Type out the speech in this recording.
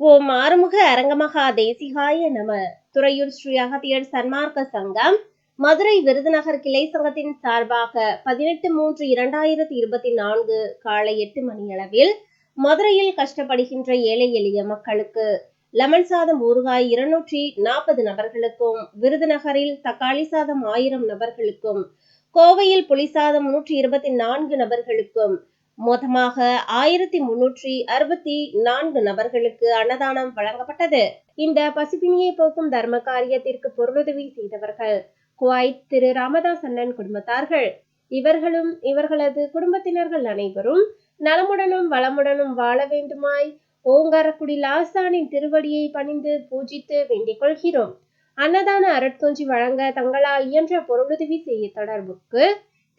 ஓம் ஆறுமுக அரங்கமகா தேசிகாய நம. துறையூர் ஸ்ரீ அகத்தியர் சன்மார்க்க சங்கம் மதுரை விருதுநகர் கிளை சங்கத்தின் சார்பாக பதினெட்டு மூன்று இரண்டாயிரத்தி இருபத்தி நான்கு காலை எட்டு மணியளவில் மதுரையில் கஷ்டப்படுகின்ற ஏழை எளிய மக்களுக்கு லெமன் சாதம் ஊறுகாய் இருநூற்றி நாற்பது நபர்களுக்கும் விருதுநகரில் தக்காளி சாதம் ஆயிரம் நபர்களுக்கும் கோவையில் புலிசாதம் நூற்றி இருபத்தி நான்கு நபர்களுக்கும் மொத்தமாக ஆயிரத்தி முன்னூற்றி அறுபத்தி நான்கு நபர்களுக்கு அன்னதானம் வழங்கப்பட்டது. இந்த பசிப்பினியை போக்கும் தர்ம காரியத்திற்கு பொருளுதவி செய்தவர்கள் குவைத் திரு ராமதாஸ் அண்ணன் குடும்பத்தார்கள். இவர்களும் இவர்களது குடும்பத்தினர்கள் அனைவரும் நலமுடனும் வளமுடனும் வாழ வேண்டுமாய் ஓங்காரக்குடி லாசானின் திருவடியை பணிந்து பூஜித்து வேண்டிக் கொள்கிறோம். அன்னதான அருட்கொஞ்சி வழங்க தங்களால் இயன்ற பொருளுதவி செய்ய தொடர்புக்கு